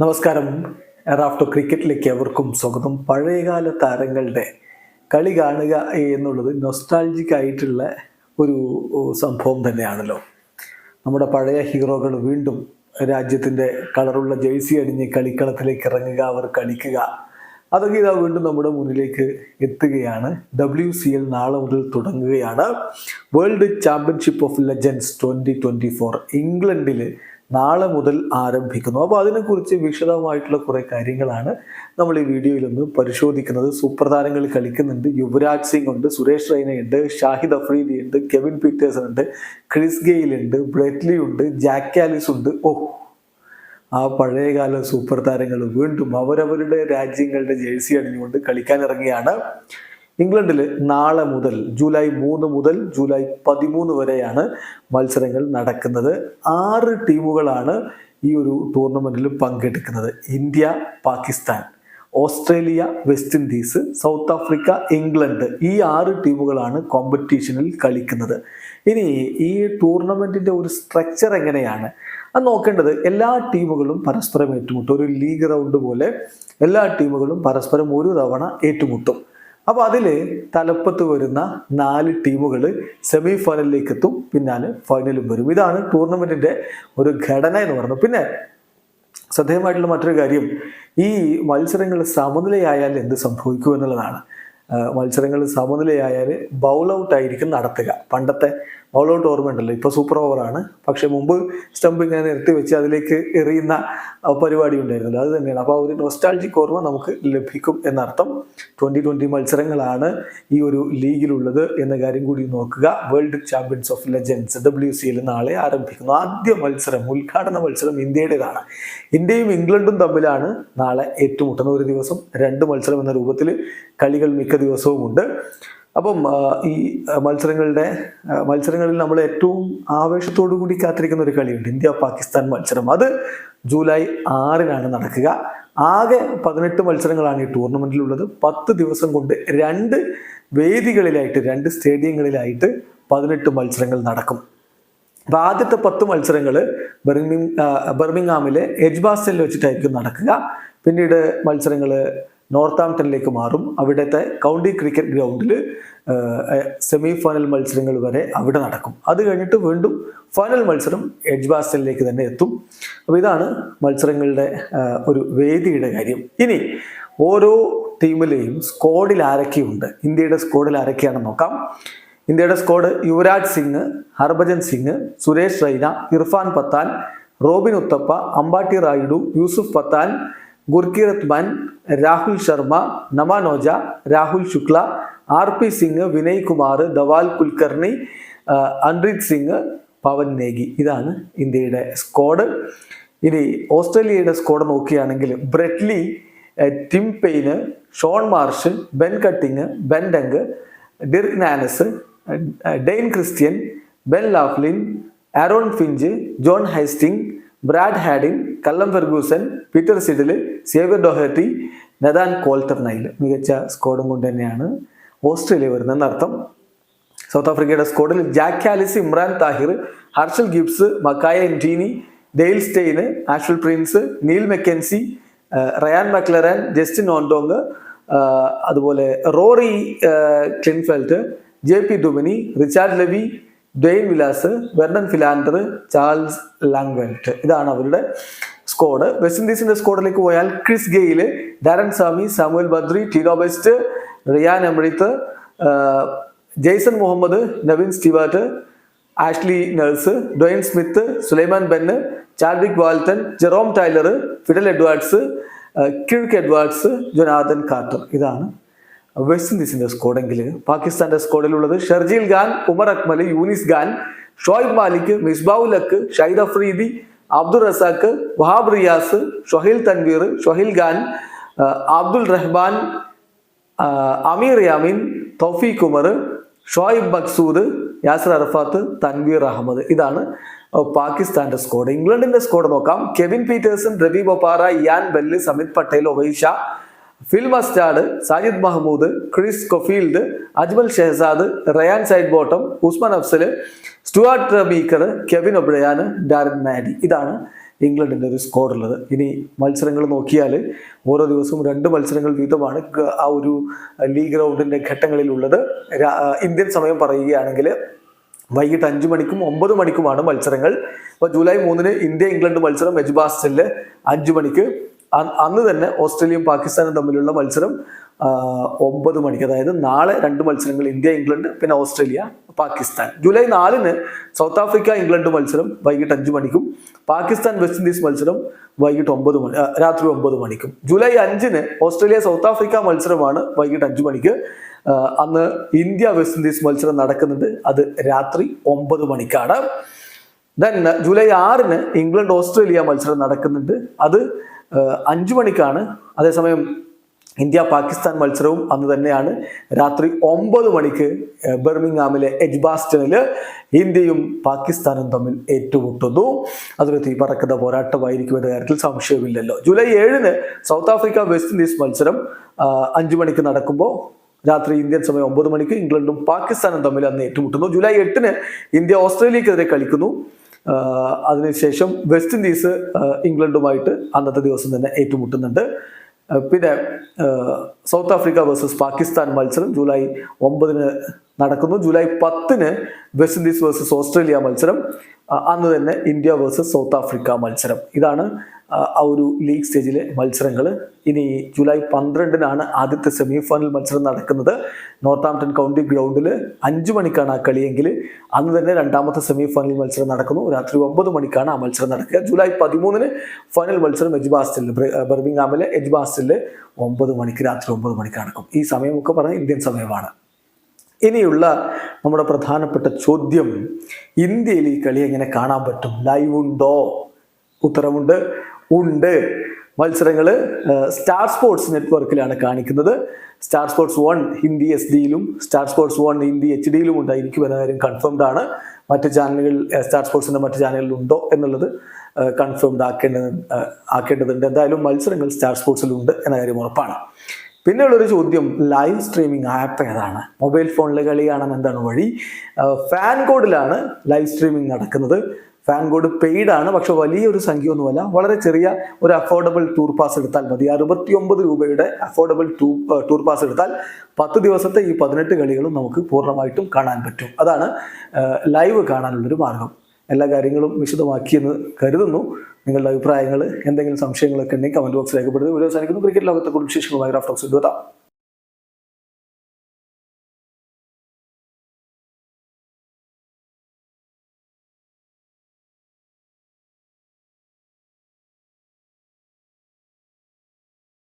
നമസ്കാരം. എറാഫ്റ്റോ ക്രിക്കറ്റിലേക്ക് അവർക്കും സ്വാഗതം. പഴയകാല താരങ്ങളുടെ കളി കാണുക എന്നുള്ളത് നൊസ്റ്റാൾജിക് ആയിട്ടുള്ള ഒരു സംഭവം തന്നെയാണല്ലോ. നമ്മുടെ പഴയ ഹീറോകൾ വീണ്ടും രാജ്യത്തിന്റെ കളറുള്ള ജേഴ്സി അണിഞ്ഞ് കളിക്കളത്തിലേക്ക് ഇറങ്ങുക അവർ കളിക്കുക അതൊക്കെ ഇതാ വീണ്ടും നമ്മുടെ മുന്നിലേക്ക് എത്തുകയാണ്. ഡബ്ല്യു സി എൽ നാളെ മുതൽ തുടങ്ങുകയാണ്. World championship of legends twenty twenty four ഇംഗ്ലണ്ടിൽ നാളെ മുതൽ ആരംഭിക്കുന്നു. അപ്പോൾ അതിനെക്കുറിച്ച് വിശദമായിട്ടുള്ള കുറേ കാര്യങ്ങളാണ് നമ്മൾ ഈ വീഡിയോയിലൊന്ന് പരിശോധിക്കുന്നത്. സൂപ്പർ താരങ്ങൾ കളിക്കുന്നുണ്ട്. യുവരാജ് സിംഗ് ഉണ്ട് സുരേഷ് റൈന ഉണ്ട് ഷാഹിദ് അഫ്രീദി ഉണ്ട് കെവിൻ പീറ്റേഴ്സൺ ഉണ്ട് ക്രിസ് ഗെയിൽ ഉണ്ട് ബ്രെറ്റ്ലി ഉണ്ട് ജാക്കാലിസ് ഉണ്ട്. ഓ ആ പഴയകാല സൂപ്പർ താരങ്ങൾ വീണ്ടും അവരവരുടെ രാജ്യങ്ങളുടെ ജേഴ്സി അണിഞ്ഞുകൊണ്ട് കളിക്കാൻ ഇറങ്ങിയാണ് ഇംഗ്ലണ്ടിൽ നാളെ മുതൽ ജൂലൈ മൂന്ന് മുതൽ ജൂലൈ പതിമൂന്ന് വരെയാണ് മത്സരങ്ങൾ നടക്കുന്നത്. ആറ് ടീമുകളാണ് ഈ ഒരു ടൂർണമെന്റിൽ പങ്കെടുക്കുന്നത്. India Pakistan Australia West Indies South Africa England ഈ ആറ് ടീമുകളാണ് കോമ്പറ്റീഷനിൽ കളിക്കുന്നത്. ഇനി ഈ ടൂർണമെന്റിന്റെ ഒരു സ്ട്രക്ചർ എങ്ങനെയാണ്? അത് നോക്കേണ്ടത് എല്ലാ ടീമുകളും പരസ്പരം ഏറ്റുമുട്ടും. ഒരു ലീഗ് റൗണ്ട് പോലെ എല്ലാ ടീമുകളും പരസ്പരം ഒരു തവണ ഏറ്റുമുട്ടും. അപ്പോൾ അതിൽ തലപ്പത്ത് വരുന്ന നാല് ടീമുകൾ സെമി ഫൈനലിലേക്ക് എത്തും പിന്നാലെ ഫൈനലും വരും. ഇതാണ് ടൂർണമെന്റിന്റെ ഒരു ഘടന എന്ന് പറയുന്നത്. പിന്നെ ശ്രദ്ധേയമായിട്ടുള്ള മറ്റൊരു കാര്യം ഈ മത്സരങ്ങൾ സമനിലയായാൽ എന്ത് സംഭവിക്കും എന്നുള്ളതാണ്. മത്സരങ്ങൾ സമനിലയായാൽ ബൗൾ ഔട്ട് ആയിരിക്കും നടത്തുക. പണ്ടത്തെ ബൗൾ ഔട്ട് ഓർമ്മ ഉണ്ടല്ലോ ഇപ്പോൾ സൂപ്പർ ഓവറാണ് പക്ഷേ മുമ്പ് സ്റ്റംപ് ഇങ്ങനെ നിർത്തി വെച്ച് അതിലേക്ക് എറിയുന്ന പരിപാടി ഉണ്ടായിരുന്നല്ലോ അത് തന്നെയാണ്. അപ്പോൾ ഒരു നൊസ്റ്റാൾജിക് ഓർമ്മ നമുക്ക് ലഭിക്കും എന്നർത്ഥം ട്വന്റി ട്വന്റി മത്സരങ്ങളാണ് ഈ ഒരു ലീഗിലുള്ളത് എന്ന കാര്യം കൂടി നോക്കുക. World champions of legends W C L നാളെ ആരംഭിക്കുന്നു. ആദ്യ മത്സരം ഉദ്ഘാടന മത്സരം ഇന്ത്യയുടേതാണ്. ഇന്ത്യയും ഇംഗ്ലണ്ടും തമ്മിലാണ് നാളെ ഏറ്റുമുട്ടുന്ന ഒരു ദിവസം രണ്ട് മത്സരം എന്ന രൂപത്തിൽ കളികൾ മിക്ക ദിവസവും ഉണ്ട് അപ്പം ഈ മത്സരങ്ങളുടെ മത്സരങ്ങളിൽ നമ്മൾ ഏറ്റവും ആവേശത്തോടു കൂടി കാത്തിരിക്കുന്ന ഒരു കളിയുണ്ട്. ഇന്ത്യ പാകിസ്ഥാൻ മത്സരം. അത് ജൂലൈ ആറിനാണ് നടക്കുക. ആകെ പതിനെട്ട് മത്സരങ്ങളാണ് ഈ ടൂർണമെന്റിലുള്ളത് പത്ത് ദിവസം കൊണ്ട് രണ്ട് വേദികളിലായിട്ട് രണ്ട് സ്റ്റേഡിയങ്ങളിലായിട്ട് പതിനെട്ട് മത്സരങ്ങൾ നടക്കും. അപ്പോൾ ആദ്യത്തെ പത്ത് മത്സരങ്ങൾ ബെർമിങ് ബെർമിങ്ഹാമിലെ എജ്ബാസ്റ്റനിൽ വെച്ചിട്ടായിരിക്കും നടക്കുക. പിന്നീട് മത്സരങ്ങൾ നോർത്താംപ്ടണിലേക്ക് മാറും. അവിടുത്തെ കൗണ്ടി ക്രിക്കറ്റ് ഗ്രൗണ്ടിൽ സെമി ഫൈനൽ മത്സരങ്ങൾ വരെ അവിടെ നടക്കും. അത് കഴിഞ്ഞിട്ട് വീണ്ടും ഫൈനൽ മത്സരം എഡ്ജ്ബാസ്റ്റലിലേക്ക് തന്നെ എത്തും. അപ്പോൾ ഇതാണ് മത്സരങ്ങളുടെ ഒരു വേദിയുടെ കാര്യം. ഇനി ഓരോ ടീമിലെയും സ്ക്വാഡിൽ ആരൊക്കെയുണ്ട്? ഇന്ത്യയുടെ സ്ക്വാഡിൽ ആരൊക്കെയാണെന്ന് നോക്കാം. ഇന്ത്യയുടെ സ്ക്വാഡ് യുവരാജ് സിംഗ് ഹർഭജൻ സിംഗ് സുരേഷ് റൈന ഇർഫാൻ പത്താൻ റോബിൻ ഉത്തപ്പ അമ്പാട്ടി റായിഡു യൂസുഫ് പത്താൻ ഗുർക്കീരത് മൻ രാഹുൽ ശർമ്മ നമാനോജ രാഹുൽ ശുക്ല ആർ പി സിംഗ് വിനയ് കുമാർ ധവാൽ കുൽക്കർണി അൻരീത് സിംഗ് പവൻ നേഗി. ഇതാണ് ഇന്ത്യയുടെ സ്ക്വാഡ്. ഇനി ഓസ്ട്രേലിയയുടെ സ്ക്വാഡ് നോക്കുകയാണെങ്കിൽ Brett Lee Tim Paine Shaun Marsh Ben Cutting Ben Dunk Dirk Nannes Dan Christian Ben Laughlin Aaron Finch John Hastings Brad Haddin Callum Ferguson Peter Siddle Xavier Doherty Nathan Coulter Nile മികച്ച സ്കോഡും കൊണ്ട് തന്നെയാണ് Australia വരുന്നതെന്ന് അർത്ഥം. South ആഫ്രിക്കയുടെ സ്കോഡിൽ Jacques Kallis Imran Tahir Herschelle Gibbs Makhaya Ntini Dale Steyn Ashwell Prince Neil McKenzie Ryan McLaren Justin Ontong അതുപോലെ Rory Kleinveldt J P Duminy Richard Levi Dane Vilas Vernon Philander Charles Langeveldt ഇതാണ് അവരുടെ squad. West ഇൻഡീസിന്റെ സ്കോഡിലേക്ക് പോയാൽ Chris Gayle Darren Sammy Samuel Badree Tino Best Rayad Emrit Jason Mohammed Navin Stewart Ashley Nurse Dwayne Smith Sulieman Benn Chadwick Walton Jerome Taylor Fidel Edwards കിഴക്ക് Edwards Jonathan Carter. ഇതാണ് west ഇൻഡീസിന്റെ സ്കോഡെങ്കിൽ പാകിസ്ഥാന്റെ സ്കോഡിലുള്ളത് ഷർജീൽ ഖാൻ ഉമർ അക്മൽ യൂനിസ് ഖാൻ ഷോയിബ് മാലിക് മിസ്ബാഉൽ ഉലക്ക് ഷൈദ് അഫ്രീദി അബ്ദുൾ റസാഖ് വഹാബ് റിയാസ് ഷൊഹീൽ തൻവീർ ഷൊഹീൽ ഖാൻ അബ്ദുൾ റഹ്മാൻ അമീർ യാമിൻ തൗഫീഖ് ഉമർ ഷോയിബ് മക്സൂദ് യാസർ അറഫാത്ത് തൻവീർ അഹമ്മദ്. ഇതാണ് പാകിസ്ഥാന്റെ സ്കോഡ് ഇംഗ്ലണ്ടിന്റെ squad നോക്കാം. Kevin Pietersen Ravi Bopara Ian Bell Samit Patel Owais Phil Mustard Sajid Mahmood Chris കൊഫീൽഡ് Ajmal Shahzad Ryan Sidebottom Usman Afzaal Stuart Meaker Kevin O'Brien Darren Maddy ഇതാണ് ഇംഗ്ലണ്ടിന്റെ ഒരു സ്കോർ ഉള്ളത്. ഇനി മത്സരങ്ങൾ നോക്കിയാൽ ഓരോ ദിവസവും രണ്ട് മത്സരങ്ങൾ വീതമാണ് ആ ഒരു ലീഗ് റൗണ്ടിന്റെ ഘട്ടങ്ങളിലുള്ളത്. ഇന്ത്യൻ സമയം പറയുകയാണെങ്കിൽ വൈകിട്ട് അഞ്ച് മണിക്കും ഒമ്പത് മണിക്കുമാണ് മത്സരങ്ങൾ. അപ്പോൾ ജൂലൈ മൂന്നിന് ഇന്ത്യ ഇംഗ്ലണ്ട് മത്സരം എജ്ബാസ്റ്റലിൽ അഞ്ച് മണിക്ക് അന്ന് തന്നെ ഓസ്ട്രേലിയയും പാകിസ്ഥാനും തമ്മിലുള്ള മത്സരം ഒമ്പത് മണിക്ക്. അതായത് നാളെ രണ്ട് മത്സരങ്ങൾ ഇന്ത്യ ഇംഗ്ലണ്ട് പിന്നെ ഓസ്ട്രേലിയ പാകിസ്ഥാൻ. ജൂലൈ നാലിന് സൗത്ത് ആഫ്രിക്ക ഇംഗ്ലണ്ട് മത്സരം വൈകിട്ട് അഞ്ച് മണിക്കും പാകിസ്ഥാൻ വെസ്റ്റ് ഇൻഡീസ് മത്സരം വൈകിട്ട് ഒമ്പത് മണി രാത്രി ഒമ്പത് മണിക്കും. ജൂലൈ അഞ്ചിന് ഓസ്ട്രേലിയ സൗത്ത് ആഫ്രിക്ക മത്സരമാണ് വൈകിട്ട് അഞ്ച് മണിക്ക്. അന്ന് ഇന്ത്യ വെസ്റ്റ് ഇൻഡീസ് മത്സരം നടക്കുന്നുണ്ട്. അത് രാത്രി ഒമ്പത് മണിക്കാണ്. ദെൻ ജൂലൈ ആറിന് ഇംഗ്ലണ്ട് ഓസ്ട്രേലിയ മത്സരം നടക്കുന്നുണ്ട്. അത് അഞ്ചു മണിക്കാണ്. അതേസമയം ഇന്ത്യ പാകിസ്ഥാൻ മത്സരവും അന്ന് തന്നെയാണ്. രാത്രി ഒമ്പത് മണിക്ക് ബെർമിംഗാമിലെ എജ്ബാസ്റ്റണിൽ ഇന്ത്യയും പാകിസ്ഥാനും തമ്മിൽ ഏറ്റുമുട്ടുന്നു. അതൊരു തീപറക്കുന്ന പോരാട്ടമായിരിക്കും എന്ന കാര്യത്തിൽ സംശയമില്ലല്ലോ. ജൂലൈ ഏഴിന് സൗത്ത് ആഫ്രിക്ക വെസ്റ്റ് ഇൻഡീസ് മത്സരം അഞ്ചു മണിക്ക് നടക്കുമ്പോൾ രാത്രി ഇന്ത്യൻ സമയം ഒമ്പത് മണിക്ക് ഇംഗ്ലണ്ടും പാകിസ്ഥാനും തമ്മിൽ അന്ന് ഏറ്റുമുട്ടുന്നു. ജൂലൈ എട്ടിന് ഇന്ത്യ ഓസ്ട്രേലിയക്കെതിരെ കളിക്കുന്നു. അതിനുശേഷം വെസ്റ്റ് ഇൻഡീസ് ഇംഗ്ലണ്ടുമായിട്ട് അന്നത്തെ ദിവസം തന്നെ ഏറ്റുമുട്ടുന്നുണ്ട്. പിന്നെ സൗത്ത് ആഫ്രിക്ക വേഴ്സസ് പാകിസ്ഥാൻ മത്സരം ജൂലൈ ഒമ്പതിന് നടക്കുന്നു. ജൂലൈ പത്തിന് വെസ്റ്റ് ഇൻഡീസ് വേഴ്സസ് ഓസ്ട്രേലിയ മത്സരം. അന്ന് തന്നെ ഇന്ത്യ വേഴ്സസ് സൗത്ത് ആഫ്രിക്ക മത്സരം. ഇതാണ് ആ ഒരു ലീഗ് സ്റ്റേജിലെ മത്സരങ്ങൾ ഇനി ജൂലൈ പന്ത്രണ്ടിനാണ് ആദ്യത്തെ സെമി ഫൈനൽ മത്സരം നടക്കുന്നത്. നോർത്താംപ്ടൺ കൗണ്ടി ഗ്രൗണ്ടിൽ അഞ്ചു മണിക്കാണ് ആ കളിയെങ്കിൽ അന്ന് തന്നെ രണ്ടാമത്തെ സെമി ഫൈനൽ മത്സരം നടക്കുന്നു. രാത്രി ഒമ്പത് മണിക്കാണ് ആ മത്സരം നടക്കുക. ജൂലൈ പതിമൂന്നിന് ഫൈനൽ മത്സരം എജ്ബാസ്റ്റലിൽ ബർമിംഗാമിലെ എജ്ബാസ്റ്റലിൽ ഒമ്പത് മണിക്ക് രാത്രി ഒമ്പത് മണിക്ക് നടക്കും. ഈ സമയമൊക്കെ പറഞ്ഞാൽ ഇന്ത്യൻ സമയമാണ്. ഇനിയുള്ള നമ്മുടെ പ്രധാനപ്പെട്ട ചോദ്യം ഇന്ത്യയിൽ ഈ കളി എങ്ങനെ കാണാൻ പറ്റും? ലൈവ് ഉണ്ടോ? ഉത്തരമുണ്ട് ഉണ്ട്. മത്സരങ്ങൾ സ്റ്റാർ സ്പോർട്സ് നെറ്റ്വർക്കിലാണ് കാണിക്കുന്നത്. Star Sports one Hindi S ഡിയിലും Star Sports one Hindi H ഡിയിലും ഉണ്ടായിരിക്കും എന്ന കാര്യം കൺഫേംഡ് ആണ്. മറ്റ് ചാനലുകൾ സ്റ്റാർ സ്പോർട്സിന്റെ മറ്റ് ചാനലുകളിൽ ഉണ്ടോ എന്നുള്ളത് കൺഫേംഡ് ആക്കേണ്ടത് ആക്കേണ്ടതുണ്ട്. എന്തായാലും മത്സരങ്ങൾ സ്റ്റാർ സ്പോർട്സിലുണ്ട് എന്ന കാര്യം ഉറപ്പാണ്. പിന്നെയുള്ളൊരു ചോദ്യം ലൈവ് സ്ട്രീമിംഗ് ആപ്പ് ഏതാണ്? മൊബൈൽ ഫോണിലെ കളി കാണാൻ എന്താണ് വഴി? ഫാൻ കോഡിലാണ് ലൈവ് സ്ട്രീമിംഗ് നടക്കുന്നത്. ഫാൻ കോഡ് പെയ്ഡ് ആണ്. പക്ഷെ വലിയൊരു സംഖ്യ ഒന്നുമല്ല വളരെ ചെറിയ ഒരു അഫോർഡബിൾ ടൂർ പാസ് എടുത്താൽ മതി. അറുപത്തി ഒമ്പത് രൂപയുടെ അഫോർഡബിൾ ടൂർ പാസ് എടുത്താൽ പത്ത് ദിവസത്തെ ഈ പതിനെട്ട് കളികളും നമുക്ക് പൂർണമായിട്ടും കാണാൻ പറ്റും. അതാണ് ലൈവ് കാണാനുള്ളൊരു മാർഗം. എല്ലാ കാര്യങ്ങളും വിശദമാക്കിയെന്ന് കരുതുന്നു. നിങ്ങളുടെ അഭിപ്രായങ്ങൾ എന്തെങ്കിലും സംശയങ്ങളൊക്കെ ഉണ്ടെങ്കിൽ കമന്റ് ബോക്സ് രേഖപ്പെടുത്തി. വീഡിയോ അവസാനിക്കുന്നു ക്രിക്കറ്റ് ലോകത്തെ കുറിച്ച് വിശേഷങ്ങളുമായി റാഫ്റ്റോക്സ് എഴുതാം